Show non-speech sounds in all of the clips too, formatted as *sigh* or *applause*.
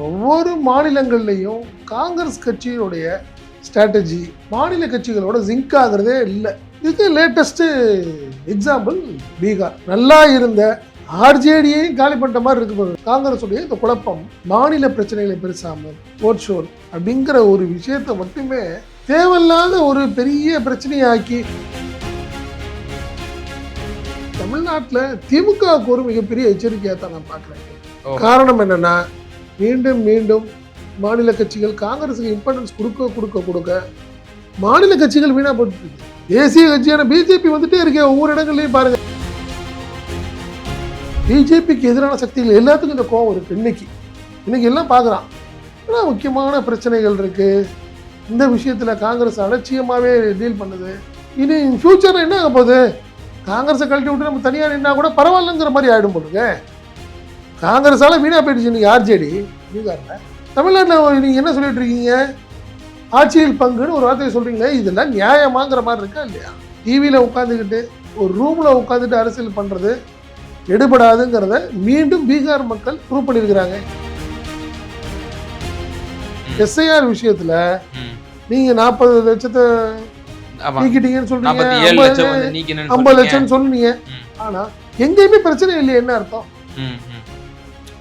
ஒவ்வொரு மாநிலங்கள்லையும் காங்கிரஸ் கட்சியினுடைய ஸ்ட்ராட்டஜி மாநில கட்சிகளோட ஜிங்க் ஆகுறதே இல்லை இதுக்கு லேட்டஸ்ட் எக்ஸாம்பிள் பீகார் நல்லா இருந்த ஆர்ஜேடியையும் காலி பண்ணிட்ட மாதிரி இருக்கு. காங்கிரஸுடைய இந்த குழப்பம் மாநில பிரச்சனைகளை பெருசாம ஓட் ஷோர் அப்படிங்கிற ஒரு விஷயத்தை மட்டுமே தேவையில்லாத ஒரு பெரிய பிரச்சனையாக்கி தமிழ்நாட்டில் திமுகவுக்கு ஒரு மிகப்பெரிய எச்சரிக்கையாக தான் நான் பார்க்குறேன். காரணம் என்னன்னா மீண்டும் மீண்டும் மாநில கட்சிகள் காங்கிரஸுக்கு இம்பார்ட்டன்ஸ் கொடுக்க கொடுக்க கொடுக்க மாநில கட்சிகள் வீணா போட்டு தேசிய கட்சியான பிஜேபி வந்துட்டே இருக்கே ஒவ்வொரு இடங்கள்லையும் பாருங்க. பிஜேபிக்கு எதிரான சக்திகள் எல்லாத்துக்கும் இந்த கோவம் இருக்கு இன்னைக்கு. இன்னைக்கு எல்லாம் பார்க்குறான் ஆனால் முக்கியமான பிரச்சனைகள் இருக்கு. இந்த விஷயத்தில் காங்கிரஸ் அலட்சியமாகவே டீல் பண்ணுது. இனி ஃப்யூச்சரில் என்ன ஆக போகுது? காங்கிரஸை கழட்டி விட்டு நம்ம தனியாக நின்னா கூட பரவாயில்லைங்கிற மாதிரி ஆகிடும் போடுங்க காங்கிரஸால வீணா போயிடுச்சு. இன்னைக்கு ஆர்ஜேடி பீகாரில் தமிழ்நாட்டில் நீங்கள் என்ன சொல்லிட்டு இருக்கீங்க? ஆட்சியில் பங்குன்னு ஒரு வார்த்தையை சொல்றீங்களே இதெல்லாம் நியாயமாங்கிற மாதிரி இருக்கா இல்லையா? டிவியில் உட்காந்துக்கிட்டு ஒரு ரூமில் உட்காந்துட்டு அரசியல் பண்ணுறது எடுபடாதுங்கிறத மீண்டும் பீகார் மக்கள் ப்ரூவ் பண்ணியிருக்கிறாங்க. எஸ்ஐஆர் விஷயத்துல ம். நீங்க நாற்பது லட்சத்தை நீக்கிட்டீங்கன்னு சொல்றீங்க. ஐம்பது லட்சம் வந்து நீக்கணும்னு ஐம்பது சொல்றீங்க. லட்சம் சொன்னீங்க. ம். ஆனா எங்கேயுமே பிரச்சனை இல்லையே என்ன அர்த்தம்?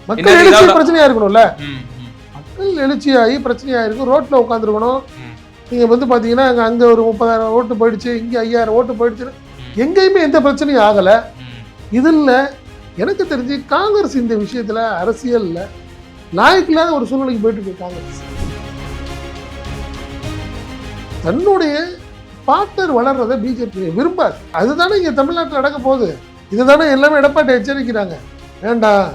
மக்கள் எழுச்சி பிரச்சனையா இருக்கணும்ல? மக்கள் எழுச்சியாகி பிரச்சனையா இருக்கும் ரோட்ல உட்காந்துருக்கணும் ம். நீங்க வந்து பாத்தீங்கன்னா அங்க அங்க ஒரு முப்பதாயிரம் ஓட்டு போயிடுச்சு இங்க ஐயாயிரம் ஓட்டு போயிடுச்சு எங்கேயுமே எந்த பிரச்சனையும் ஆகல. இதுல எனக்கு தெரிஞ்சு காங்கிரஸ் இந்த விஷயத்துல அரசியல்ல லாய்க்கில்லாத ஒரு சூழ்நிலைக்கு போயிட்டு இருக்கு காங்கிரஸ். தன்னுடைய பார்ட்னர் வளர்றதை பிஜேபி விரும்பாது. அதுதானே இங்க தமிழ்நாட்டில் நடக்க போகுது. இதுதானே எல்லாமே எடப்பாடி எச்சரிக்கிறாங்க. வேண்டாம்.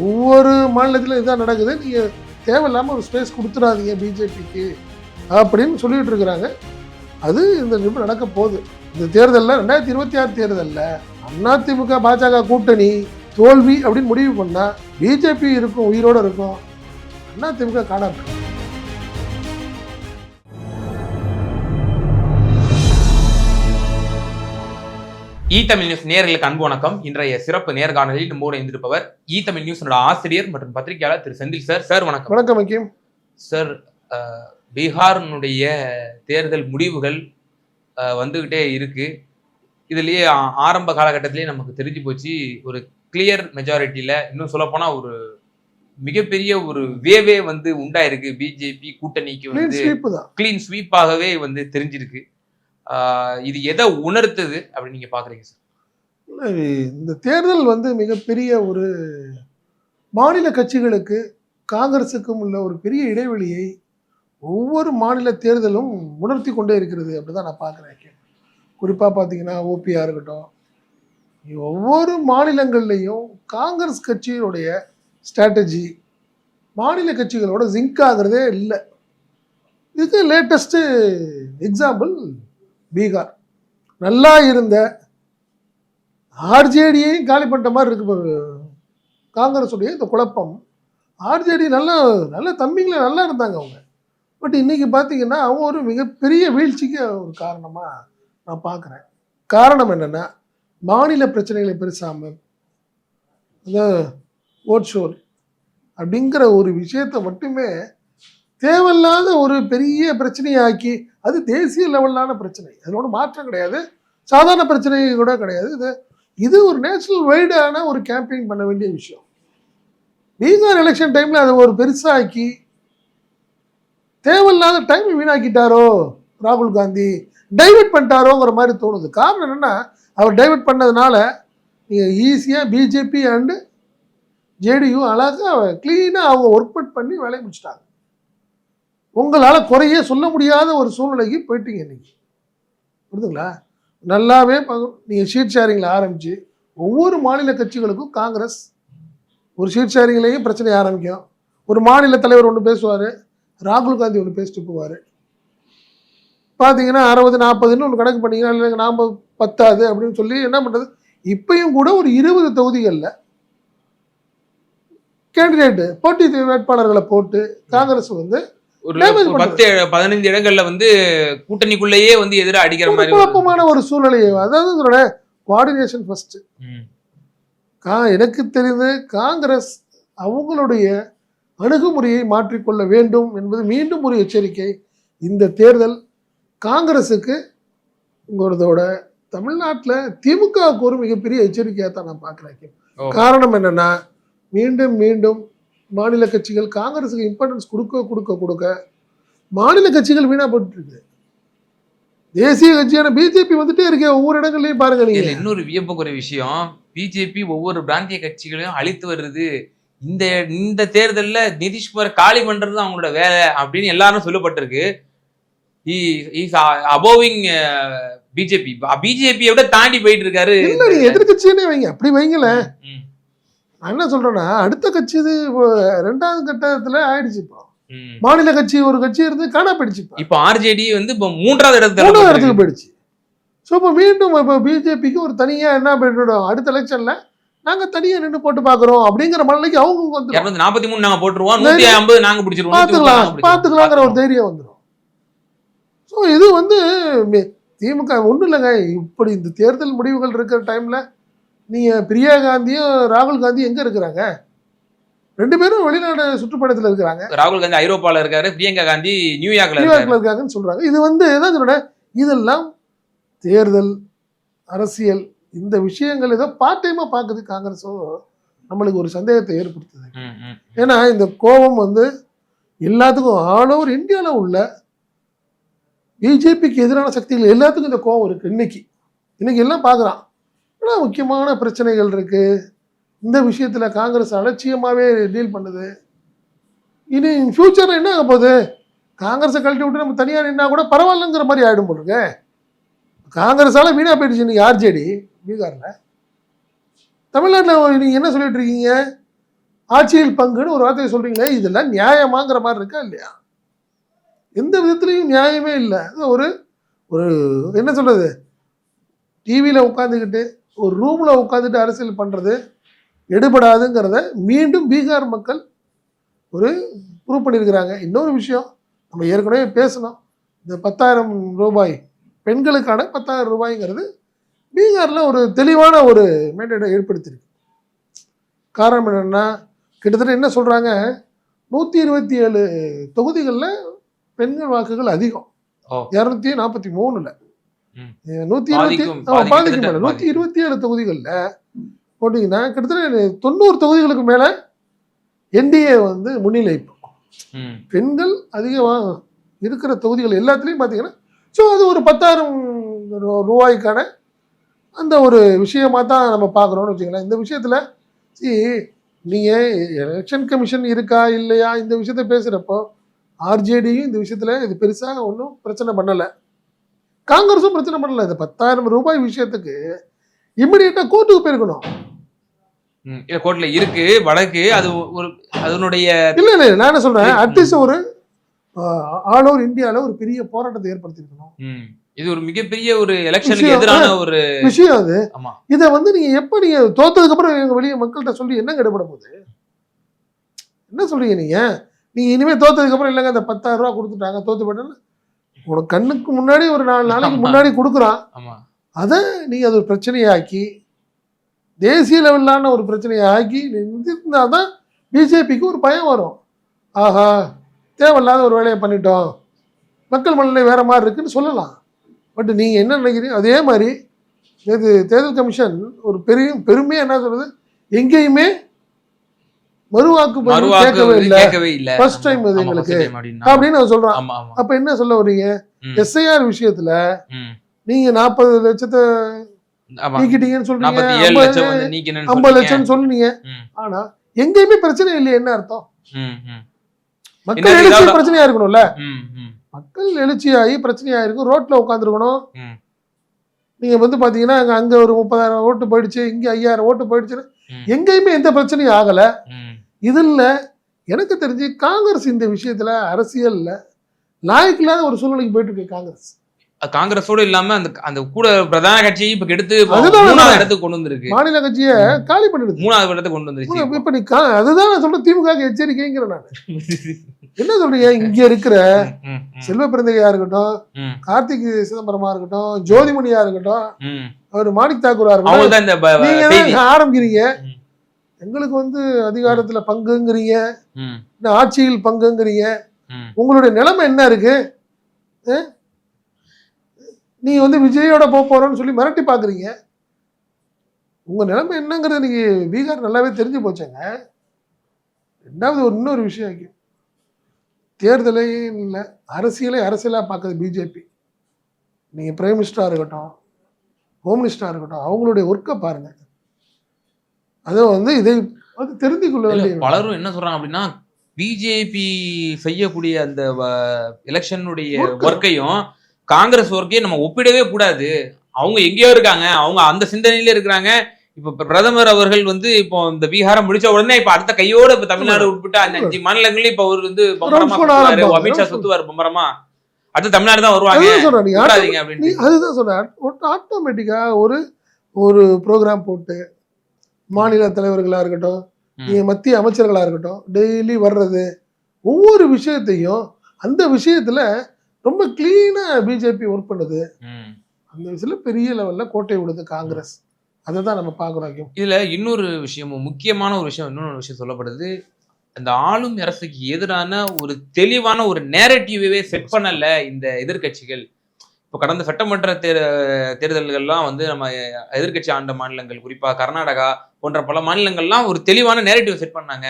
ஒவ்வொரு மாநிலத்திலும் இதுதான் நடக்குது. நீங்கள் தேவையில்லாமல் ஒரு ஸ்பேஸ் கொடுத்துடாதீங்க பிஜேபிக்கு அப்படின்னு சொல்லிட்டு இருக்கிறாங்க. அது இந்த நிமிடம் நடக்க போகுது. இந்த தேர்தலில் ரெண்டாயிரத்தி இருபத்தி ஆறு தேர்தலில் அதிமுக பாஜக கூட்டணி தோல்வி அப்படின்னு முடிவு பண்ணால் பிஜேபி இருக்கும் உயிரோட இருக்கும். அதிமுக காணாமல் இ தமிழ் நியூஸ் நேயர்களுக்கு அன்பு வணக்கம். இன்றைய சிறப்பு நேர்காணலில் நம்மோடு இருந்திருப்பவர் இ தமிழ் நியூஸோட ஆசிரியர் மற்றும் பத்திரிகையாளர் திரு செந்தில் சார். சார் வணக்கம். வணக்கம் மக்கியம் சார் பீகாரினுடைய தேர்தல் முடிவுகள் வந்துகிட்டே இருக்கு. இதுலயே ஆரம்ப காலகட்டத்திலேயே நமக்கு தெரிஞ்சு போச்சு ஒரு கிளியர் மெஜாரிட்டியில இன்னும் சொல்லப்போனா ஒரு மிகப்பெரிய ஒரு வேவே வந்து உண்டாயிருக்கு. பிஜேபி கூட்டணிக்கு வந்து கிளீன் ஸ்வீப்பாகவே வந்து தெரிஞ்சிருக்கு. இது எதை உணர்த்துது அப்படின்னு நீங்க பாக்குறீங்க சார்? இந்த தேர்தல் வந்து மிகப்பெரிய ஒரு மாநில கட்சிகளுக்கு காங்கிரஸுக்கும் உள்ள ஒரு பெரிய இடைவெளியை ஒவ்வொரு மாநில தேர்தலும் உணர்த்தி கொண்டே இருக்கிறது அப்படிதான் நான் பார்க்குறேன். குறிப்பாக பார்த்தீங்கன்னா ஓபியாக இருக்கட்டும். ஒவ்வொரு மாநிலங்கள்லையும் காங்கிரஸ் கட்சியினுடைய ஸ்ட்ராட்டஜி மாநில கட்சிகளோட ஜிங்க் ஆகுறதே இல்லை. இதுக்கு லேட்டஸ்ட்டு எக்ஸாம்பிள் பீகார். நல்லா இருந்த ஆர்ஜேடியையும் காலி பண்ணிட்ட மாதிரி இருக்கு காங்கிரஸுடைய இந்த குழப்பம். ஆர்ஜேடி நல்லா நல்ல தம்பிங்கள நல்லா இருந்தாங்க அவங்க. பட் இன்னைக்கு பார்த்தீங்கன்னா அவங்க ஒரு மிகப்பெரிய வீழ்ச்சிக்கு ஒரு காரணமாக நான் பார்க்குறேன் காரணம் என்னென்னா மாநில பிரச்சனைகளை பெருசாமல் இந்த ஓட் ஷோர் அப்படிங்கிற ஒரு விஷயத்தை மட்டுமே தேவையில்லாத ஒரு பெரிய பிரச்சனையாக்கி அது தேசிய லெவலான பிரச்சனை. அதில் ஒன்றும் மாற்றம் கிடையாது. சாதாரண பிரச்சனை கூட கிடையாது. இது இது ஒரு நேஷனல் வைடான ஒரு கேம்பெயின் பண்ண வேண்டிய விஷயம். பீகார் எலெக்ஷன் டைமில் அதை ஒரு பெருசாக்கி தேவையில்லாத டைம் வீணாக்கிட்டாரோ ராகுல் காந்தி? டைவர்ட் பண்ணிட்டாரோங்கிற மாதிரி தோணுது. காரணம் என்னென்னா அவர் டைவர்ட் பண்ணதுனால நீங்கள் ஈஸியாக பிஜேபி அண்டு ஜேடியு அழகாக க்ளீனாக அவங்க ஒர்க் அவுட் பண்ணி வேலையை முடிச்சிட்டாங்க. உங்களால் குறையே சொல்ல முடியாத ஒரு சூழ்நிலைக்கு போயிட்டீங்க இன்னைக்கு. புரிதுங்களா நல்லாவே நீங்கள் ஷீட் ஷேரிங்கில் ஆரம்பித்து ஒவ்வொரு மாநில கட்சிகளுக்கும் காங்கிரஸ் ஒரு ஷீட் ஷேரிங்லேயும் பிரச்சனை ஆரம்பிக்கும். ஒரு மாநில தலைவர் ஒன்று பேசுவார் ராகுல் காந்தி ஒன்று பேசிட்டு போவார். பார்த்தீங்கன்னா அறுபது நாற்பதுன்னு ஒன்று கணக்கு பண்ணீங்கன்னா இல்லை நாற்பது பத்தாது அப்படின்னு சொல்லி என்ன பண்ணுறது இப்பையும் கூட ஒரு இருபது தொகுதிகளில் கேண்டிடேட்டு போட்டி வேட்பாளர்களை போட்டு காங்கிரஸ் வந்து ஒரு பத்து பதினைந்து இடங்கள்ல வந்து கூட்டணிக்குள்ளேயே வந்து எதிராக அடிக்கிற மாதிரி குழப்பமான ஒரு சூழ்நிலையை. அதாவது இதோட கோஆர்டினேஷன் ஃபர்ஸ்ட் கா எனக்கு தெரிந்து காங்கிரஸ் அவங்களுடைய அணுகுமுறையை மாற்றிக்கொள்ள வேண்டும் என்பது மீண்டும் ஒரு எச்சரிக்கை. இந்த தேர்தல் காங்கிரஸுக்கு உங்களதோட தமிழ்நாட்டில் திமுகவுக்கு ஒரு மிகப்பெரிய எச்சரிக்கையாக தான் நான் பார்க்குறேன். காரணம் என்னன்னா மீண்டும் மீண்டும் மாநில கட்சிகள் காங்கிரஸுக்கு இம்பார்ட்டன்ஸ் கொடுக்க கொடுக்க கொடுக்க மாநில கட்சிகள் வீணா போட்டு இருக்கு தேசிய கட்சியான பிஜேபி வந்துட்டே இருக்கே ஒவ்வொரு இடங்கள்லயும் பாருங்க நீங்க. இன்னொரு வியப்புக்குரிய விஷயம் பிஜேபி ஒவ்வொரு பிராந்திய கட்சிகளையும் அழித்து வருது. இந்த இந்த தேர்தல்ல நிதிஷ்குமார் காலி பண்றது அவங்களோட வேலை அப்படின்னு எல்லாரும் சொல்லப்பட்டிருக்கு. அபோவிங் பிஜேபி பிஜேபியை விட தாண்டி போயிட்டு இருக்காரு. எதிர்கட்சியே வைங்க. அப்படி வைங்களேன். நான் என்ன சொல்றேன்னா அடுத்த கட்சி இது இப்போ ரெண்டாவது கட்டத்துல ஆயிடுச்சு இப்போ. மாநில கட்சி ஒரு கட்சி இருந்து காணா போயிடுச்சு இப்போ இப்போ ஆர்ஜேடி வந்து இப்போ மூன்றாவது இடத்துல மூணாவது. இடத்துக்கு போயிடுச்சு ஸோ இப்போ மீண்டும் இப்போ பிஜேபிக்கு ஒரு தனியா என்ன பண்ணிடும் அடுத்த எலெக்ஷன்ல நாங்க தனியா நின்று போட்டு பாக்குறோம் அப்படிங்கிற மனநிலைக்கு அவங்க வந்து நாற்பத்தி மூணு நாங்க போட்டுருவோம் நூத்தி ஐம்பது நாங்க பிடிச்சிருவோம் பிடிச்சிருவோம். பார்த்துக்கலாங்கிற ஒரு தைரியம் வந்துடும் ஸோ இது வந்து திமுக ஒன்றும் இல்லைங்க இப்படி இந்த தேர்தல் முடிவுகள் இருக்கிற டைம்ல நீங்க பிரியா காந்தியும் ராகுல் காந்தியும் எங்க இருக்கிறாங்க? ரெண்டு பேரும் வெளிநாடு சுற்றுப்பயணத்துல இருக்கிறாங்க. ராகுல் காந்தி ஐரோப்பால இருக்காரு பிரியங்கா காந்தி நியூயார்க்ல நியூயார்க்ல இருக்காங்கன்னு சொல்றாங்க. இது வந்து என்ன சொல்றேன்? இதெல்லாம் தேர்தல் அரசியல் இந்த விஷயங்கள் ஏதோ பார்ட் டைமா பார்க்குது காங்கிரஸோ நம்மளுக்கு ஒரு சந்தேகத்தை ஏற்படுத்துது. ஏன்னா இந்த கோபம் வந்து எல்லாத்துக்கும் ஆல் ஓவர் இந்தியாவில் உள்ள பிஜேபிக்கு எதிரான சக்திகள் எல்லாத்துக்கும் இந்த கோபம் இருக்கு இன்னைக்கு. இன்னைக்கு எல்லாம் பார்க்குறான் ஆனால் முக்கியமான பிரச்சனைகள் இருக்குது இந்த விஷயத்தில் காங்கிரஸ் அலட்சியமாகவே டீல் பண்ணுது. இனி ஃப்யூச்சரில் என்ன ஆக போகுது? காங்கிரஸை கழட்டி விட்டு நம்ம தனியாக நின்னா கூட பரவாயில்லைங்கிற மாதிரி ஆகிடும் போலுங்க காங்கிரஸால் வீணாக போயிடுச்சு நீங்கள் ஆர்ஜேடி பீகாரில். தமிழ்நாட்டில் நீங்கள் என்ன சொல்லிட்டு இருக்கீங்க? ஆட்சியில் பங்குன்னு ஒரு வார்த்தையை சொல்கிறீங்களே இதெல்லாம் நியாயமாங்கிற மாதிரி இருக்கா இல்லையா? எந்த விதத்துலையும் நியாயமே இல்லை. அது ஒரு ஒரு என்ன சொல்கிறது டிவியில் உட்காந்துக்கிட்டு ஒரு ரூமில் உட்காந்துட்டு அரசியல் பண்ணுறது எடுபடாதுங்கிறத மீண்டும் பீகார் மக்கள் ஒரு ப்ரூவ் பண்ணியிருக்கிறாங்க. இன்னொரு விஷயம் நம்ம ஏற்கனவே பேசணும் இந்த பத்தாயிரம் ரூபாய் பெண்களுக்கான பத்தாயிரம் ரூபாய்ங்கிறது பீகாரில் ஒரு தெளிவான ஒரு மேண்டேட்டை ஏற்படுத்தியிருக்கு. காரணம் என்னென்னா கிட்டத்தட்ட என்ன சொல்கிறாங்க நூற்றி இருபத்தி ஏழு தொகுதிகளில் பெண்கள் வாக்குகள் அதிகம். இரநூத்தி நாற்பத்தி மூணுல. நூற்றி இருபத்தி கிட்டத்தட்ட மேல. நூற்றி இருபத்தி ஏழு தொகுதிகளில் போட்டிங்கன்னா கிட்டத்தட்ட தொண்ணூறு தொகுதிகளுக்கு மேலே என்டிஏ வந்து முன்னிலை. பெண்கள் அதிகமாக இருக்கிற தொகுதிகள் எல்லாத்துலேயும் பார்த்தீங்கன்னா ஸோ அது ஒரு பத்தாயிரம் ரூபாய்க்கான அந்த ஒரு விஷயமா தான் நம்ம பார்க்குறோம்னு வச்சுக்கலாம் இந்த விஷயத்தில் சி நீங்கள் எலெக்ஷன் கமிஷன் இருக்கா இல்லையா? இந்த விஷயத்த பேசுகிறப்போ ஆர்ஜேடியும் இந்த விஷயத்தில் இது பெருசாக ஒன்றும் பிரச்சனை பண்ணலை. காங்கிரஸும் பிரச்சனை பண்ணலை. இந்த பத்தாயிரம் ரூபாய் விஷயத்துக்கு இம்மிடியட்டாக கோர்ட்டுக்கு போயிருக்கணும். கோர்ட்ல இருக்கு வழக்கு அது ஒரு அதனுடைய இல்லை இல்லை நான் என்ன சொல்கிறேன் ம். அட்லீஸ்ட் ஒரு ஆல் ஓவர் இந்தியாவில் ஒரு பெரிய போராட்டத்தை ஏற்படுத்தியிருக்கணும். ம். இது ஒரு மிகப்பெரிய ஒரு எலெக்ஷனுக்கு எதிரான ஒரு விஷயம் அது. இதை வந்து நீங்க எப்ப நீங்க தோத்ததுக்கு அப்புறம் எங்க வெளியே மக்கள்கிட்ட சொல்லி என்ன கெடுபட போகுது? என்ன சொல்றீங்க நீங்க? நீங்க இனிமே தோத்ததுக்கு அப்புறம் இல்லைங்க அந்த பத்தாயிரம் ரூபாய் கொடுத்துட்டாங்க தோத்து போயிட்டேன்னு உனக்கு கண்ணுக்கு முன்னாடி ஒரு நாலு நாளைக்கு. முன்னாடி கொடுக்குறான். அதை நீங்க அது ஒரு பிரச்சனையாக்கி தேசிய லெவலான ஒரு பிரச்சனையை ஆக்கி இருந்தா தான் பிஜேபிக்கு ஒரு பயம் வரும். ஆஹா தேவையில்லாத ஒரு வேலையை பண்ணிட்டோம். மக்கள் மனநிலை வேற மாதிரி இருக்குன்னு சொல்லலாம். பட் நீங்க என்ன நினைக்கிறீங்க? அதே மாதிரி இது தேர்தல் கமிஷன் ஒரு பெரிய பெருமையா என்ன சொல்றது? எங்கேயுமே மறுவாக்கு கேட்கவே இல்லை. கேட்கவே இல்ல. Time ஆமா, இது எங்களுக்கு. அப்படின்னா. அவன் சொல்றான். அப்ப என்ன சொல்ல வர்றீங்க ம், எஸ்ஐஆர் விஷயத்துல. நீங்க நாற்பது லட்சத்தை நீக்கிட்டீங்கன்னு சொல்றீங்க. ஐம்பது லட்சம் சொன்னீங்க ஆனா எங்கேயுமே பிரச்சனை இல்லையே என்ன அர்த்தம்? மக்கள் எழுச்சி பிரச்சனையா இருக்கணும்ல? மக்கள் எழுச்சியாகி பிரச்சனையா இருக்கும் ரோட்ல உட்காந்துருக்கணும். நீங்க வந்து பாத்தீங்கன்னா அங்க ஒரு முப்பதாயிரம் ஓட்டு போயிடுச்சு இங்க ஐயாயிரம் ஓட்டு போயிடுச்சுன்னு ம். எங்கேயுமே எந்த பிரச்சனையும் ஆகல. இதுல எனக்கு தெரிஞ்சு காங்கிரஸ் இந்த விஷயத்துல அரசியல்ல லாய்க்கு இல்லாத ஒரு சூழ்நிலைக்கு போயிட்டு இருக்கு காங்கிரஸ் காங்கிரஸோட இல்லாம அந்த அந்த கூட பிரதான கட்சியை இப்ப கெடுத்து மூணாவது இடத்துக்கு கொண்டு வந்திருக்கு. மாநில கட்சியை காலி பண்ணிடுது. மூணாவது இடத்துக்கு கொண்டு வந்துருச்சு இப்ப. நீ அதுதான் நான் சொல்றேன் திமுக எச்சரிக்கைங்கிற நான். *laughs* என்ன சொல்றீங்க? இங்க இருக்கிற செல்வ பிறந்தகையா இருக்கட்டும் கார்த்திக் சிதம்பரமா இருக்கட்டும் ஜோதிமணியா இருக்கட்டும். அவர் மாணிக் தாக்கூரா இருக்கட்டும் நீங்க ஆரம்பிக்கிறீங்க. எங்களுக்கு வந்து அதிகாரத்துல பங்குங்கிறீங்க. ஆட்சியில் பங்குங்கிறீங்க. உங்களுடைய நிலைமை என்ன இருக்கு? நீ வந்து விஜயோட போக போறோன்னு சொல்லி மிரட்டி பாக்குறீங்க. உங்க நிலைமை என்னங்கிறது நீங்க பீகார் நல்லாவே தெரிஞ்சு போச்சேங்க. ரெண்டாவது ஒரு இன்னொரு விஷயம் இருக்கு. தேர்தலே இல்லை. அரசியலை அரசியலாக பார்க்குறது பிஜேபி. நீங்கள் பிரைம் மினிஸ்டராக இருக்கட்டும் ஹோம் மினிஸ்டராக இருக்கட்டும் அவங்களுடைய ஒர்க்கை பாருங்க. அதை வந்து இதை வந்து தெரிந்து கொள்ள வேண்டிய பலரும் என்ன சொல்றாங்க அப்படின்னா பிஜேபி செய்யக்கூடிய அந்த எலெக்ஷனுடைய. ஒர்க்கையும் காங்கிரஸ் ஒர்க்கையும் நம்ம ஒப்பிடவே கூடாது. அவங்க எங்கேயோ இருக்காங்க அவங்க அந்த சிந்தனையில இருக்கிறாங்க. இப்ப பிரதமர் அவர்கள் வந்து இப்போ இந்த பீகாரை முடிச்ச உடனே இப்ப அடுத்த கையோட இப்ப தமிழ்நாடு உட்பட்ட அந்த அஞ்சு மாநிலங்களையும் இப்ப அவர் வந்து பம்பரமா. அமித்ஷா சுத்துவாரு பம்பரமா. அடுத்து தமிழ்நாடு தான் வருவாங்க. அதுதான் சொல்றேன் அப்படின்னு அதுதான் சொல்றேன். ஆட்டோமேட்டிக்காக ஒரு ஒரு ப்ரோக்ராம் போட்டு மாநில தலைவர்களாக இருக்கட்டும் மத்திய அமைச்சர்களாக இருக்கட்டும் டெய்லி வர்றது ஒவ்வொரு விஷயத்தையும் அந்த விஷயத்துல ரொம்ப கிளீனா பிஜேபி ஒர்க் பண்ணுது. அந்த விஷயத்துல பெரிய லெவல்ல கோட்டை விடுது காங்கிரஸ். அதை தான் நம்ம பார்க்குறோம் இதுல இன்னொரு விஷயமும் முக்கியமான ஒரு விஷயம் இன்னொரு விஷயம் சொல்லப்படுது அந்த ஆளும் அரசுக்கு எதிரான ஒரு தெளிவான ஒரு நேரட்டிவே செட் பண்ணல இந்த எதிர்க்கட்சிகள். இப்போ கடந்த சட்டமன்ற தேர் தேர்தல்கள்லாம் வந்து நம்ம எதிர்க்கட்சி ஆண்ட மாநிலங்கள் குறிப்பா கர்நாடகா போன்ற பல மாநிலங்கள்லாம் ஒரு தெளிவான நேரட்டிவ் செட் பண்ணாங்க.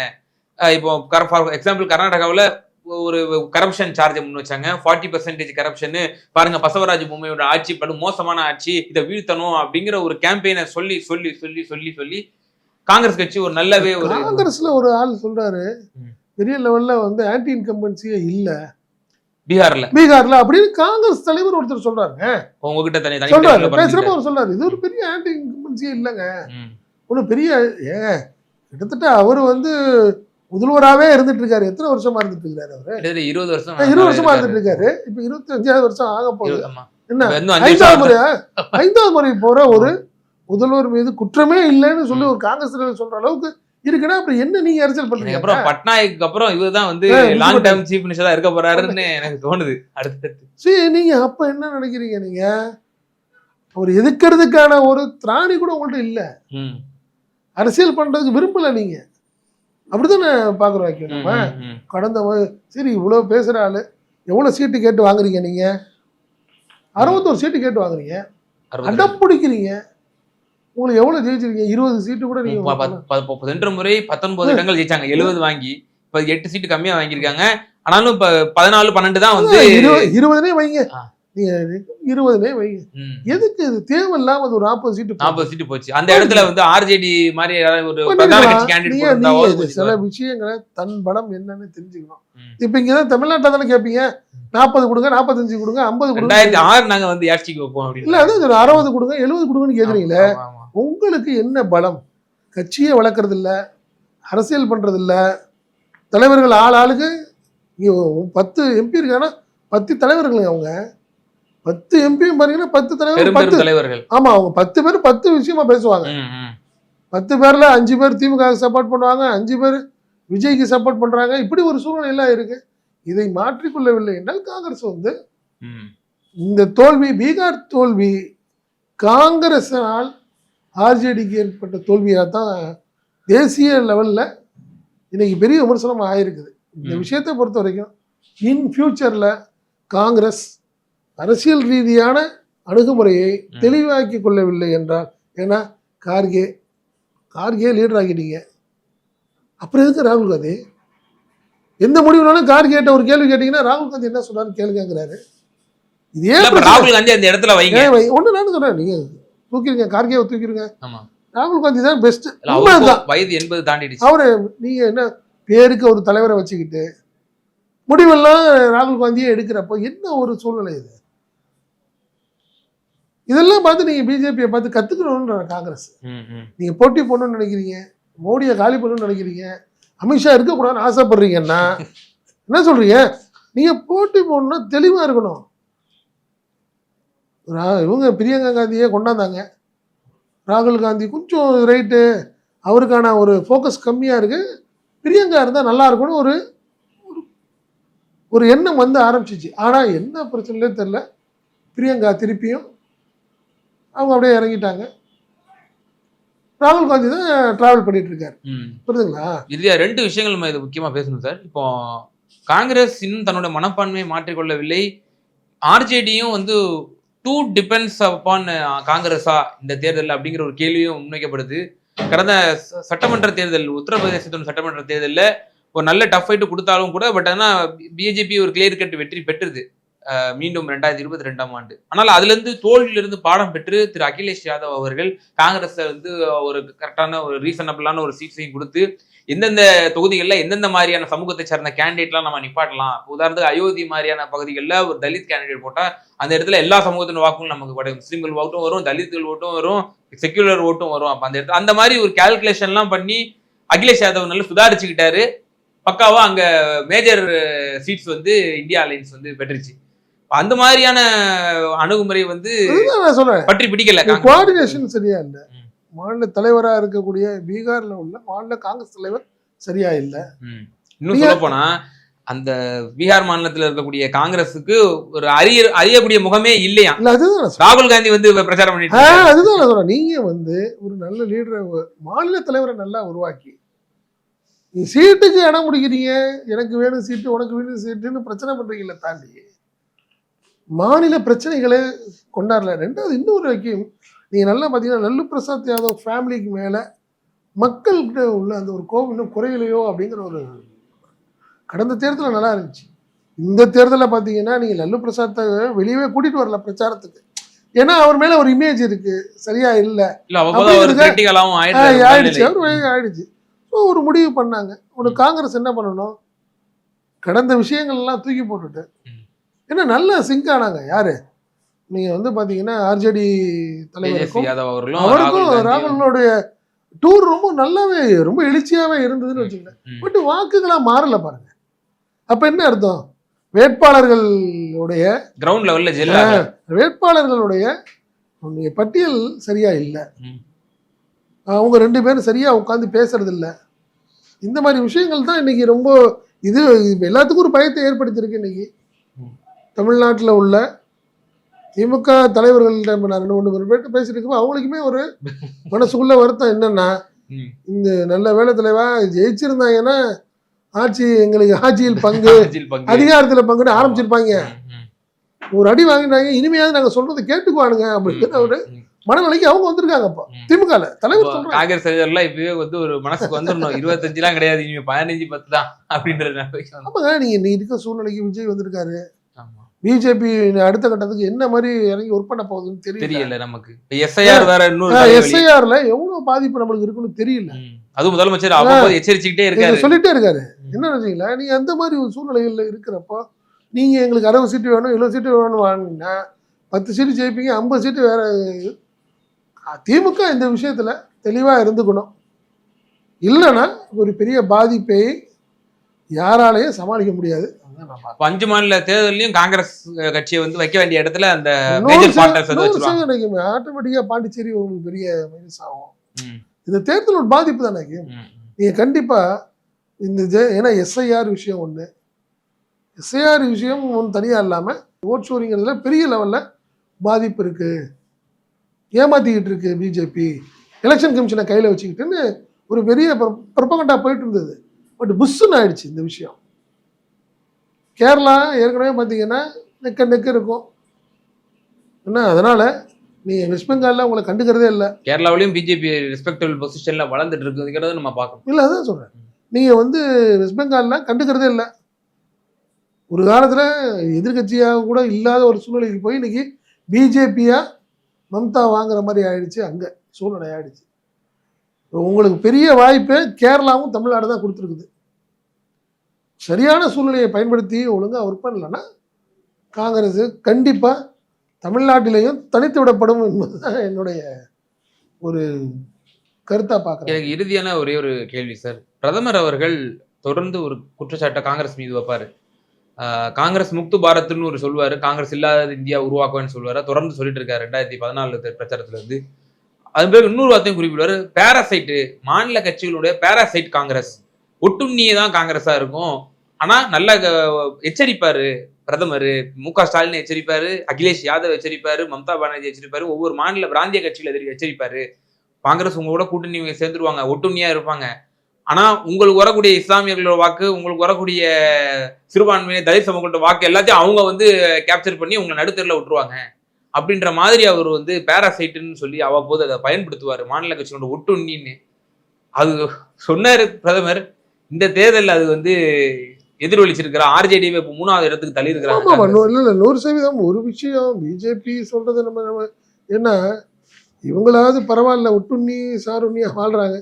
இப்போ ஃபார் எக்ஸாம்பிள் கர்நாடகாவில் ஒரு கரப்ஷன் சார்ஜை முன் வச்சாங்க. ஃபார்ட்டி பர்சன்டேஜ் கரப்ஷன் பாருங்க பசவராஜ் பொம்மையோட ஆட்சி படு மோசமான ஆட்சி இதை வீழ்த்தணும் அப்படிங்கிற ஒரு கேம்பெயினை சொல்லி சொல்லி சொல்லி சொல்லி சொல்லி காங்கிரஸ் கட்சி ஒரு நல்லாவே ஒரு காங்கிரஸ்ல ஒரு ஆள் சொல்றாரு. பெரிய லெவல்ல வந்து ஆன்டி இன்கம்பன்சியே இல்ல. பீகார்ல. பீகார்ல அப்படின்னு காங்கிரஸ் தலைவர் ஒருத்தர் சொல்றாங்க உங்ககிட்ட தனி சொல்றாரு. பேசுறப்ப அவர் சொல்றாரு. இது ஒரு பெரிய ஆன்டி இன்கம்பன்சியே இல்லைங்க ஒன்றும் பெரிய ஏங்க கிட்டத்தட்ட அவர் வந்து முதல்வராகவே இருந்துட்டு இருக்காரு எத்தனை வருஷமா இருந்துட்டு இருக்காரு அவரு இருபது வருஷம் இருபது வருஷமா இருந்துட்டு இருக்காரு இப்ப இருபத்தி அஞ்சாவது வருஷம் ஆக போகுது. என்ன? ஐந்தாவது முறையா ஐந்தாவது முறை போற ஒரு முதல்வர் மீது குற்றமே இல்லைன்னு சொல்லி ஒரு காங்கிரஸ் தலைவர் சொல்ற அளவுக்கு இருக்குன்னா அப்புறம் என்ன நீங்க அரசியல் பண்றீங்க? அப்புறம் பட்நாயக்கு அப்புறம் இவர்தான் வந்து லாங். டைம் சீஃப் மினிஸ்டரா இருக்க போறாருன்னு எனக்கு தோணுது அடுத்தடுத்து. சரி நீங்க அப்ப என்ன நினைக்கிறீங்க நீங்க? அவர் எதிர்க்கிறதுக்கான ஒரு திராணி கூட உங்கள்ட்ட இல்ல. அரசியல் பண்றதுக்கு விரும்பல நீங்க. அப்படித்தானே பாக்குறோம் வைக்கணும் நம்ம. கடந்த சரி இவ்வளவு பேசுற ஆளு எவ்வளவு சீட்டு கேட்டு வாங்குறீங்க நீங்க? அறுபத்தோரு சீட்டு கேட்டு வாங்குறீங்க. அடம் பிடிக்கிறீங்க. உங்களுக்கு எவ்வளவு ஜெயிச்சிருக்கீங்க? இருபது சீட்டு கூட நீங்க சென்ற முறை பத்தொன்பது இடங்கள் ஜெயிச்சாங்க. எழுபது வாங்கி இப்ப எட்டு சீட்டு கம்மியா வாங்கியிருக்காங்க. ஆனாலும் இப்ப பதினாலு பன்னெண்டு தான் வந்து இருபது இருபதுனே வைங்க. நீங்க வைங்க. எதுக்கு இது? தேவையில்லாம ஒரு நாற்பது சீட்டு? நாற்பது சீட்டு போச்சு. அந்த இடத்துல வந்து ஆர்ஜேடி மாதிரி ஒரு. சில விஷயங்களை தன் பலம் என்னன்னு தெரிஞ்சுக்கணும். இப்ப இங்கதான் தமிழ்நாட்டில் தானே கேட்பீங்க நாற்பது கொடுங்க நாற்பத்தஞ்சு கொடுங்க ஐம்பது கொடுங்க. ஆறு நாங்க வந்து யாட்சிக்கு வைப்போம் இல்ல அதான் அறுபது கொடுங்க எழுபது கொடுங்கன்னு கேக்குறீங்களே. உங்களுக்கு என்ன பலம்? கட்சியை வளர்க்கறது இல்ல அரசியல் பண்றது இல்ல தலைவர்கள் ஆள் ஆளுக்கு பத்து எம்பி இருக்காங்கன்னா பத்து தலைவர்கள் அவங்க. பத்து எம்பியும் பாத்தீங்கன்னா பத்து தலைவர் பத்து தலைவர்கள். ஆமா அவங்க பத்து பேர் பத்து விஷயமா பேசுவாங்க. பத்து பேர்ல அஞ்சு பேர் திமுக சப்போர்ட் பண்ணுவாங்க அஞ்சு பேர் விஜய்க்கு சப்போர்ட் பண்றாங்க. இப்படி ஒரு சூழ்நிலை எல்லாம் இருக்கு. இதை மாற்றிக்கொள்ளவில்லை என்றால் காங்கிரஸ் வந்து. இந்த தோல்வி பீகார் தோல்வி காங்கிரஸினால் ஆர்ஜேடிக்கு ஏற்பட்ட தோல்வியாக தான் தேசிய லெவலில் இன்னைக்கு பெரிய விமர்சனம் ஆயிருக்குது இந்த. விஷயத்தை பொறுத்த வரைக்கும் இன் ஃபியூச்சரில் காங்கிரஸ் அரசியல் ரீதியான அணுகுமுறையை. தெளிவாக்கி கொள்ளவில்லை என்றால் ஏன்னா கார்கே கார்கே லீடர் ஆக்கிட்டீங்க அப்புறம் எதுக்கு ராகுல் காந்தி எந்த முடிவுனாலும் கார்கேட்ட ஒரு கேள்வி கேட்டீங்கன்னா ராகுல் காந்தி என்ன சொன்னாரு கேளுங்கிறாரு இதே. ராகுல் காந்தி அந்த இடத்துல வைங்க ஒண்ணு நான் சொல்றேன் நீங்க தூக்கிருங்க கார்கேவை தூக்கிருங்க. ராகுல் காந்தி தான் பெஸ்ட் வயது எண்பது தாண்டிடுச்சு. அவரு நீங்க என்ன பேருக்கு ஒரு தலைவரை வச்சுக்கிட்டு முடிவெல்லாம் ராகுல் காந்தியே எடுக்கிறப்போ என்ன ஒரு சூழ்நிலை இது? இதெல்லாம் பார்த்து நீங்க பிஜேபியை பார்த்து கத்துக்கணும்ன்ற காங்கிரஸ். நீங்க போட்டி போடணும்னு நினைக்கிறீங்க மோடியை காலி பண்ணணும்னு நினைக்கிறீங்க அமித்ஷா இருக்கக்கூடாதுன்னு ஆசைப்படுறீங்கன்னா என்ன சொல்றீங்க? நீங்க போட்டி போடணும்னா தெளிவா இருக்கணும். ரா- இவங்க பிரியங்கா காந்தியே கொண்டாந்தாங்க. ராகுல் காந்தி கொஞ்சம் ரைட்டு அவருக்கான ஒரு ஃபோக்கஸ் கம்மியா இருக்கு. பிரியங்கா இருந்தா நல்லா இருக்கும்னு ஒரு ஒரு- எண்ணம் வந்து ஆரம்பிச்சிச்சு. ஆனா என்ன பிரச்சனையே தெரியல. பிரியங்கா திருப்பியும் அவங்க அப்படியே இறங்கிட்டாங்க. ராகுல் காந்தி தான் டிராவல் பண்ணிட்டு இருக்காரு ம். புரியுதுங்களா? இறுதியா ரெண்டு விஷயங்கள் நம்ம இது முக்கியமா பேசணும் சார். இப்போ காங்கிரஸ் இன்னும் தன்னோட மனப்பான்மையை மாற்றிக்கொள்ளவில்லை. ஆர்ஜேடியும் வந்து டூ டிபெண்ட்ஸ் அப்பான் காங்கிரஸா இந்த தேர்தல் அப்படிங்கிற ஒரு கேள்வியும் முன்வைக்கப்படுது. கடந்த சட்டமன்ற தேர்தல் உத்தரப்பிரதேசத்தின் சட்டமன்ற தேர்தலில் ஒரு நல்ல டஃப் ஃபைட்டு கொடுத்தாலும் கூட பட் ஆனால் பிஜேபி ஒரு கிளியர் கட் வெற்றி பெற்றுது. மீண்டும் ரெண்டாயிரத்தி இருபத்தி ரெண்டாம் ஆண்டு. ஆனால் அதுலேருந்து தோல்வியிலிருந்து பாடம் பெற்று திரு அகிலேஷ் யாதவ் அவர்கள் காங்கிரஸை வந்து ஒரு கரெக்டான ஒரு ரீசனபிளான ஒரு சீட்ஸையும் கொடுத்து எந்தெந்த தொகுதிகளில் எந்தெந்த மாதிரியான சமூகத்தை சேர்ந்த கேண்டிடேட்லாம் நம்ம நிப்பாட்டலாம். உதாரணத்துக்கு அயோத்தி மாதிரியான பகுதிகளில் ஒரு தலித் கேண்டிடேட் போட்டா அந்த இடத்துல எல்லா சமூகத்தின் வாக்கும் நமக்கு கிடைக்கும். முஸ்லீம்கள் ஓட்டும் வரும் தலித்துகள் ஓட்டும் வரும் செக்யூலர் ஓட்டும் வரும் அப்ப அந்த இடத்துல. அந்த மாதிரி ஒரு கால்குலேஷன்லாம் பண்ணி அகிலேஷ் யாதவ் நல்லா சுதாரிச்சுக்கிட்டாரு. பக்காவா அங்க மேஜர் சீட்ஸ் வந்து இந்தியா அலைன்ஸ் வந்து பெற்றுச்சு. அந்த மாதிரியான அணுகுமுறை வந்து பற்றி பிடிக்கல. கோஆர்டினேஷன் சரியா இல்லை. மாநில தலைவரா இருக்கக்கூடிய பீகார்ல உள்ள மாநில காங்கிரஸ் தலைவர் சரியா இல்லை. இன்னும் சொல்ல போனா அந்த பீகார் மாநிலத்துல இருக்கக்கூடிய காங்கிரஸுக்கு ஒரு அறிய அறியக்கூடிய முகமே இல்லையா இல்ல அதுதான். ராகுல் காந்தி வந்து பிரச்சாரம் பண்ணிட்டு. அதுதான் நான் சொல்றேன் நீங்க வந்து ஒரு நல்ல லீடரை மாநில தலைவரை நல்லா உருவாக்கி நீ சீட்டுக்கு இடம் முடிக்கிறீங்க எனக்கு வேணும் சீட்டு உனக்கு வேணும் சீட்டுன்னு பிரச்சனை பண்றீங்களே தாண்டி மாநில பிரச்சனைகளை கொண்டாடல ரெண்டாவது இன்னொரு வைக்கும் நீங்க நல்லா பார்த்தீங்கன்னா லல்லு பிரசாத் யாதவ் ஃபேமிலிக்கு மேல மக்கள்கிட்ட உள்ள அந்த ஒரு கோபம் இன்னும் குறையலையோ அப்படிங்கிற ஒரு கடந்த தேர்தலில் நல்லா இருந்துச்சு. இந்த தேர்தலில் பார்த்தீங்கன்னா நீங்கள் லல்லு பிரசாத்தை வெளியவே கூட்டிட்டு வரல பிரச்சாரத்துக்கு. ஏன்னா அவர் மேல ஒரு இமேஜ் இருக்கு. சரியா இல்லை. ஆயிடுச்சு. அவர் ஆயிடுச்சு. ஸோ ஒரு முடிவு பண்ணாங்க. ஒரு காங்கிரஸ் என்ன பண்ணணும்? கடந்த விஷயங்கள் எல்லாம் தூக்கி போட்டுட்டு. ம். ஏன்னா நல்ல சிங்க் ஆனாங்க. யாரு? நீங்க வந்து பாத்தீங்கன்னா ஆர்ஜேடி தலைவருக்கும் யாதவ் அவர்களும் அவருக்கும். ராகுலனுடைய டூர் ரொம்ப நல்லாவே ரொம்ப எழுச்சியாவே இருந்ததுன்னு வச்சுக்கோங்க ம். பட் வாக்குகளா மாறல பாருங்க அப்ப என்ன அர்த்தம் வேட்பாளர்களுடைய கிரவுண்ட் லெவல்ல ஜெல் வேட்பாளர்களுடைய பட்டியல் சரியா இல்லை. அவங்க ரெண்டு பேரும் சரியா உட்காந்து பேசுறது இல்ல இந்த மாதிரி விஷயங்கள் தான் இன்னைக்கு ரொம்ப இது எல்லாத்துக்கும் ஒரு பயத்தை ஏற்படுத்தியிருக்கு இன்னைக்கு. தமிழ்நாட்டில் உள்ள திமுக தலைவர்கள்ட்ட நான் ரெண்டு மூணு பேர் பேர்ட்ட பேசிட்டு இருக்கப்போ அவங்களுக்குமே ஒரு மனசுக்குள்ள வருத்தம் என்னன்னா. இந்த நல்ல வேலை தலைவா ஜெயிச்சிருந்தாங்கன்னா ஆட்சி எங்களுக்கு ஆட்சியில் பங்கு. *laughs* அதிகாரத்தில் பங்குன்னு ஆரம்பிச்சிருப்பாங்க ஒரு அடி வாங்கிட்டாங்க இனிமையாவது நாங்க சொல்றதை கேட்டுக்குவானுங்க அப்படிங்கிற ஒரு. மனநிலைக்கு அவங்க வந்திருக்காங்க அப்போ ம். திமுகல தலைவர் காங்கிரஸ் தலைவர்லாம் இப்பவே வந்து ஒரு மனசுக்கு வந்துடணும் இருபத்தஞ்சுலாம் கிடையாது இனிமே பதினஞ்சு பத்து தான் அப்படின்ற ஆமாங்க நீங்க நீ இருக்க சூழ்நிலைக்கு விஜய் வந்திருக்காரு. பிஜேபி அடுத்த கட்டத்துக்கு என்ன மாதிரி இறங்கி ஒர்க் பண்ண போகுதுன்னு தெரியல. நமக்கு. எஸ்ஐஆர் வேற இன்னொரு. எஸ்ஐஆர்ல எவ்வளவு பாதிப்பு நம்மளுக்கு இருக்குன்னு தெரியல. அதுவும் முதலமைச்சர் அவ்வப்போது எச்சரிச்சுக்கிட்டே இருக்காரு. சொல்லிட்டே இருக்காரு. என்ன நினைச்சீங்களா? நீங்க அந்த மாதிரி ஒரு சூழ்நிலைகள்ல இருக்கிறப்போ நீங்க எங்களுக்கு அறுபது சீட்டு வேணும் எழுபது சீட்டு வேணும் வாங்கினா பத்து சீட்டு ஜெயிப்பீங்க ஐம்பது சீட்டு வேற திமுக இந்த விஷயத்துல தெளிவா இருந்துக்கணும். இல்லைன்னா ஒரு பெரிய பாதிப்பை யாராலையும் சமாளிக்க முடியாது. அஞ்சு மாநில தேர்தலையும் காங்கிரஸ் கட்சியை வந்து வைக்க வேண்டிய இடத்துல அந்த. ஆட்டோமேட்டிக்கா பாண்டிச்சேரி உங்களுக்கு பெரிய மைனஸ் ஆகும். இந்த தேர்தல் ஒரு பாதிப்பு தானே. நீங்க கண்டிப்பா இந்த ஏன்னா எஸ்ஐஆர் விஷயம் ஒண்ணு. எஸ்ஐஆர் விஷயம் ஒன்று தனியா இல்லாம ஓட் ஷோரிங்கிறதுல பெரிய லெவல்ல பாதிப்பு இருக்கு. ஏமாத்திக்கிட்டு இருக்கு பிஜேபி எலெக்ஷன் கமிஷனை கையில வச்சுக்கிட்டுன்னு ஒரு பெரிய ப்ரொபகண்டா போயிட்டு இருந்தது. பட் புஷ்ஷுன்னு ஆயிடுச்சு இந்த விஷயம். கேரளா ஏற்கனவே பார்த்தீங்கன்னா நெக்க நெக்க இருக்கும். என்ன? அதனால நீ வெஸ்ட் பெங்கால்ல உங்களை கண்டுக்கிறதே இல்லை. கேரளாவிலயும் பிஜேபி ரெஸ்பெக்டபிள் பொசிஷன்ல வளர்ந்துட்டு இருக்குங்கிறத நம்ம பார்க்கணும்? இல்லை அதான் சொல்கிறேன் நீங்கள் வந்து வெஸ்ட் பெங்கால்ல கண்டுக்கிறதே இல்லை. ஒரு காலத்தில் எதிர்க்கட்சியாக கூட இல்லாத ஒரு சூழ்நிலைக்கு போய் இன்னைக்கு பிஜேபியா மம்தா வாங்குற மாதிரி ஆயிடுச்சு அங்கே. சூழ்நிலை ஆயிடுச்சு. உங்களுக்கு பெரிய வாய்ப்பே கேரளாவும் தமிழ்நாடு தான் கொடுத்துருக்குது. சரியான சூழ்நிலையை பயன்படுத்தி ஒழுங்காக ஒர்க் பண்ணலன்னா காங்கிரஸ் கண்டிப்பாக தமிழ்நாட்டிலையும் தனித்து விடப்படும் என்பதுதான் என்னுடைய ஒரு கருத்தாக பார்க்குறேன். எனக்கு இறுதியான ஒரே ஒரு கேள்வி சார் பிரதமர் அவர்கள் தொடர்ந்து ஒரு குற்றச்சாட்டை காங்கிரஸ் மீது வைப்பார். காங்கிரஸ் முக்து பாரத்னு ஒரு சொல்வார் காங்கிரஸ் இல்லாத இந்தியா உருவாக்குவேன்னு சொல்வார். தொடர்ந்து சொல்லிட்டு இருக்காரு ரெண்டாயிரத்தி பதினாலு பிரச்சாரத்துல இருந்து அது பிறகு இன்னொரு வார்த்தையும் குறிப்பிடுவாரு. பேராசைட்டு மாநில கட்சிகளுடைய பேராசைட் காங்கிரஸ் ஒட்டுண்ணியே தான் காங்கிரஸாக இருக்கும். ஆனால் நல்ல எச்சரிப்பார். பிரதமர் மு க ஸ்டாலின் எச்சரிப்பார். அகிலேஷ் யாதவ் எச்சரிப்பார். மம்தா பானர்ஜி எச்சரிப்பார். ஒவ்வொரு மாநில பிராந்திய கட்சிகள் எதிரி எச்சரிப்பார். காங்கிரஸ் உங்களோட கூட கூட்டணி சேர்ந்துருவாங்க. ஒட்டுண்ணியாக இருப்பாங்க. ஆனால் உங்களுக்கு வரக்கூடிய இஸ்லாமியர்களோட வாக்கு உங்களுக்கு வரக்கூடிய சிறுபான்மையினர் தலித் சமூகத்தோட வாக்கு எல்லாத்தையும் அவங்க வந்து கேப்சர் பண்ணி உங்களை நடுத்தரில் விட்டுருவாங்க. அப்படின்ற மாதிரி அவர் வந்து பேராசைட்டுன்னு சொல்லி அவ்வப்போது அதை பயன்படுத்துவார். மாநில கட்சியோட ஒட்டுண்ணின்னு. அது சொன்னாரு பிரதமர். இந்த தேர்தலில் அது வந்து எதிரொலிச்சிருக்கிற. ஆர்ஜேடியை இப்போ மூணாவது இடத்துக்கு தள்ளி இருக்கிறாங்க இல்லை இல்லை நூறு சதவீதம். ஒரு விஷயம் பிஜேபி சொல்றது நம்ம நம்ம என்ன? இவங்களாவது பரவாயில்ல ஒட்டுண்ணி சாருண்ணியா வாழ்றாங்க.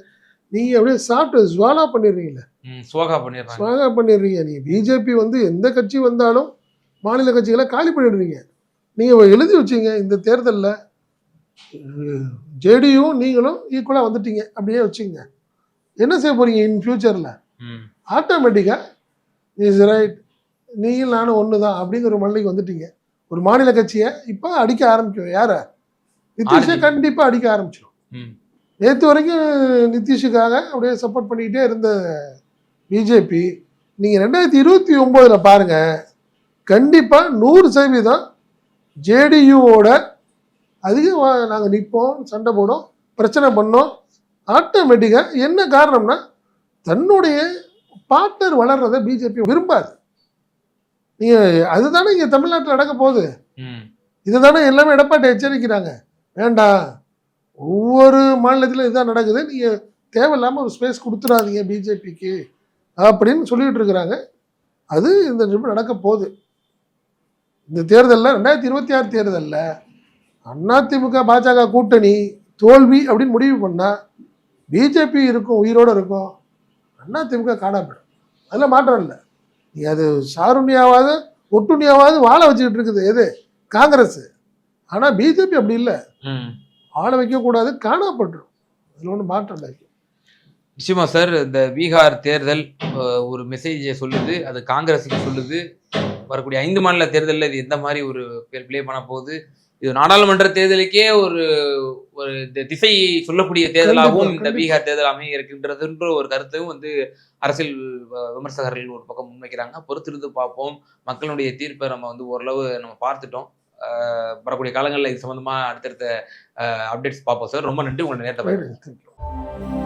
நீங்க அப்படியே சாப்பிட்டு ஜுவாலா பண்ணிடுறீங்களே சோகா பண்ணிடுறாங்க. ஸ்வாகா பண்ணிடுறீங்க. நீங்க பிஜேபி வந்து எந்த கட்சி வந்தாலும் மாநில கட்சிகளை காலி பண்ணிடுறீங்க. நீங்க எழுதி வச்சீங்க இந்த தேர்தலில் ஜேடியும் நீங்களும் ஈக்குவலாக வந்துட்டீங்க அப்படியே வச்சுங்க. என்ன செய்ய போறீங்க இன் ஃபியூச்சரில் ஆட்டோமேட்டிக்காக இஸ் ரைட் நீயும் நானும் ஒன்று தான் அப்படிங்கிற ஒரு மல்லிக்கு வந்துட்டீங்க. ஒரு மாநில கட்சியை இப்போ அடிக்க ஆரம்பிக்கும். யார? நிதிஷை. கண்டிப்பாக அடிக்க ஆரம்பிச்சிடும் நேற்று வரைக்கும் நிதிஷுக்காக அப்படியே சப்போர்ட் பண்ணிக்கிட்டே இருந்த பிஜேபி நீங்கள் ரெண்டாயிரத்தி இருபத்தி ஒம்போதில் பாருங்கள் கண்டிப்பாக நூறு சதவீதம் ஜேடியூவோட அதிகம் நாங்கள் நிற்போம் சண்டை போடும் பிரச்சனை பண்ணோம். ஆட்டோமேட்டிக்காக என்ன காரணம்னா தன்னுடைய பார்ட்னர் வளர்றதை பிஜேபி விரும்பாது. நீங்கள் அதுதானே இங்கே தமிழ்நாட்டில் நடக்க போகுது. இதுதானே எல்லாமே எடப்பாடி எச்சரிக்கிறாங்க. வேண்டாம். ஒவ்வொரு மாநிலத்திலும் இதுதான் நடக்குது. நீங்கள் தேவையில்லாமல் ஒரு ஸ்பேஸ் கொடுத்துடாதீங்க பிஜேபிக்கு அப்படின்னு சொல்லிட்டு இருக்கிறாங்க. அது இந்த நிமிடம் நடக்க போகுது. இந்த தேர்தலில் ரெண்டாயிரத்தி இருபத்தி ஆறு தேர்தலில் அதிமுக பாஜக கூட்டணி தோல்வி அப்படின்னு முடிவு பண்ணால் பிஜேபி இருக்கும் உயிரோடு இருக்கும். அதிமுக காணாப்படும் அதில் மாற்றம் இல்லை. நீ அது சாருண்யாவது ஒட்டுண்ணியாவது வாழ வச்சுக்கிட்டு இருக்குது. எது? காங்கிரஸ். ஆனால் பிஜேபி அப்படி இல்லை. ஆள வைக்கக்கூடாது காணாப்பட்டுரும் அதில் ஒன்றும் மாற்றம் இல்லை. நிச்சயமா சார் இந்த பீகார் தேர்தல் ஒரு மெசேஜை சொல்லுது அது காங்கிரஸுக்கு சொல்லுது. வரக்கூடிய ஐந்து மாநில தேர்தலில் இது எந்த மாதிரி ஒரு ப்ளே பண்ண போகுது? இது நாடாளுமன்ற தேர்தலுக்கே ஒரு ஒரு திசை சொல்லக்கூடிய தேர்தலாகவும் இந்த. பீகார் தேர்தல் அமைய இருக்கின்றதுன்ற ஒரு கருத்தையும் வந்து அரசியல் விமர்சகர்கள் ஒரு பக்கம் முன்வைக்கிறாங்க. பொறுத்திருந்து பார்ப்போம். மக்களுடைய தீர்ப்பை நம்ம வந்து ஓரளவு நம்ம பார்த்துட்டோம். வரக்கூடிய காலங்களில் இது சம்பந்தமா அடுத்தடுத்த அப்டேட்ஸ் பார்ப்போம் சார் ரொம்ப நன்றி. உங்களோட நேரத்தை.